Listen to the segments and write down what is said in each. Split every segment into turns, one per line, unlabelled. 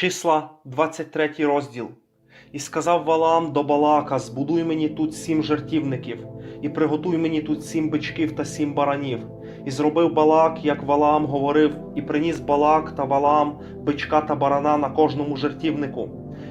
Числа 23 розділ. І сказав Валаам до Балака: Збудуй мені тут сім жертівників, і приготуй мені тут сім бичків та сім баранів. І зробив Балак, як Валаам говорив, і приніс Балак та Валаам бичка та барана на кожному жертівнику.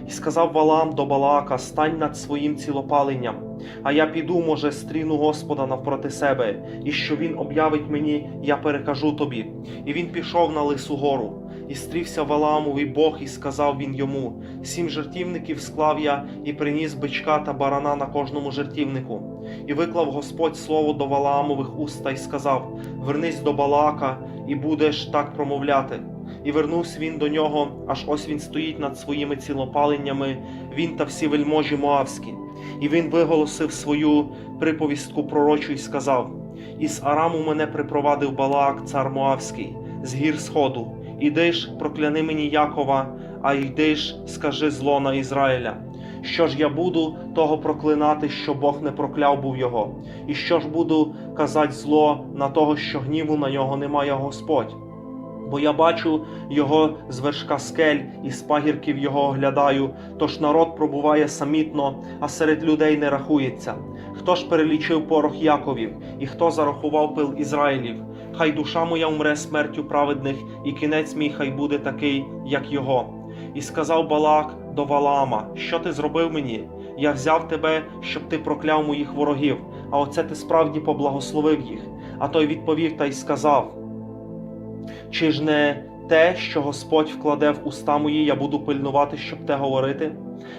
І сказав Валаам до Балака: Стань над своїм цілопаленням, а я піду, може, стріну Господа навпроти себе, і що він об'явить мені, я перекажу тобі. І він пішов на лису гору. І стрівся Валаамові Бог, і сказав він йому: Сім жертівників склав я і приніс бичка та барана на кожному жертівнику. І виклав Господь слово до Валаамових уст та й сказав: Вернись до Балака, і будеш так промовляти. І вернувся він до нього, аж ось він стоїть над своїми цілопаленнями, він та всі вельможі Моавські. І він виголосив свою приповістку пророчу і сказав: Із Араму мене припровадив Балаак, цар Моавський, з гір сходу. Іди ж, прокляни мені Якова, а йди ж, скажи зло на Ізраїля. Що ж я буду того проклинати, що Бог не прокляв був його, і що ж буду казати зло на того, що гніву на нього немає Господь? Бо я бачу його з вершка скель і з пагірків його оглядаю, тож народ пробуває самітно, а серед людей не рахується. Хто ж перелічив порох Яковів, і хто зарахував пил Ізраїлів? Хай душа моя умре смертю праведних, і кінець мій хай буде такий, як його. І сказав Балак до Валаама: Що ти зробив мені? Я взяв тебе, щоб ти прокляв моїх ворогів, а оце ти справді поблагословив їх. А той відповів та й сказав: Чи ж не те, що Господь вкладе в уста мої, я буду пильнувати, щоб те говорити?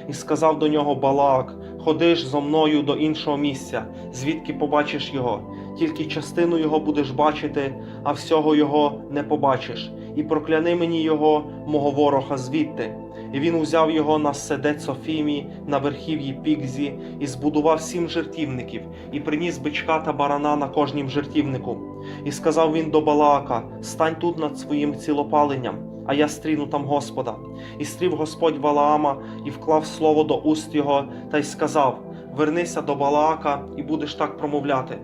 І сказав до нього Балаак: Ходи ж зо мною до іншого місця, звідки побачиш його, тільки частину його будеш бачити, а всього його не побачиш, і прокляни мені його, мого ворога звідти. І він узяв його на седе Софімі, на верхів'ї Пікзі, і збудував сім жертівників, і приніс бичка та барана на кожнім жертівнику. І сказав він до Балаака: Стань тут над своїм цілопаленням, а я стріну там Господа. І стрів Господь Валаама, і вклав слово до уст його, та й сказав: Вернися до Балаака, і будеш так промовляти.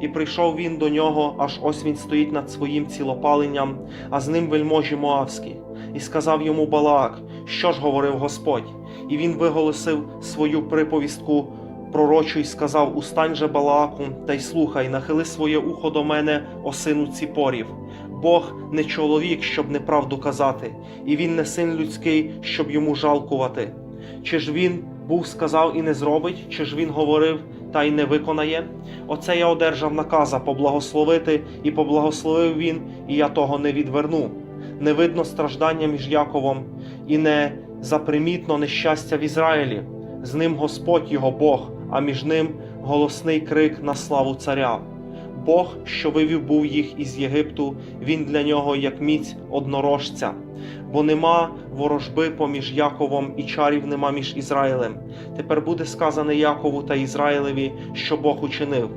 І прийшов він до нього, аж ось він стоїть над своїм цілопаленням, а з ним вельможі Моавські. І сказав йому Балаак, що ж говорив Господь. І він виголосив свою приповістку пророчу і сказав: Устань же Балааку, та й слухай, нахили своє ухо до мене, о сину ціпорів. Бог не чоловік, щоб неправду казати, і він не син людський, щоб йому жалкувати. Чи ж він був сказав і не зробить, чи ж він говорив та й не виконає? Оце я одержав наказа поблагословити, і поблагословив він, і я того не відверну. Не видно страждання між Яковом, і не запримітно нещастя в Ізраїлі. З ним Господь його Бог, а між ним голосний крик на славу царя. Бог, що вивів був їх із Єгипту, він для нього як міць однорожця, бо нема ворожби поміж Яковом і чарів нема між Ізраїлем. Тепер буде сказане Якову та Ізраїлеві, що Бог учинив.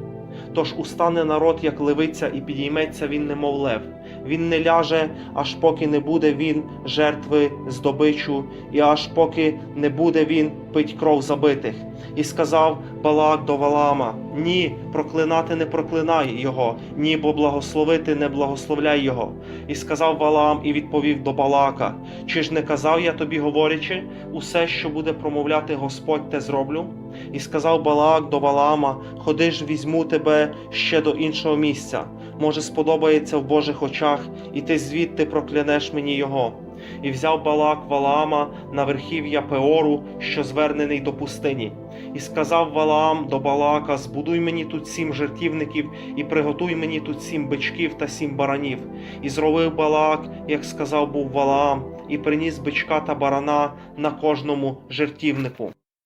Тож устане народ, як левиця, і підійметься він, немов лев. Він не ляже, аж поки не буде він жертви здобичу, і аж поки не буде він пить кров забитих. І сказав Балак до Валаама: Ні, проклинати не проклинай його, ні, бо благословити не благословляй його. І сказав Валаам і відповів до Балака: Чи ж не казав я тобі, говорячи, усе, що буде промовляти Господь, те зроблю? І сказав Балаак до Валаама: Ходи ж, візьму тебе ще до іншого місця. Може, сподобається в Божих очах, і ти звідти проклянеш мені його. І взяв Балак Валаама на верхів'я Пеору, що звернений до пустині. І сказав Валаам до Балака: Збудуй мені тут сім жертівників, і приготуй мені тут сім бичків та сім баранів. І зробив Балак, як сказав був Валаам, і приніс бичка та барана на кожному жертівнику.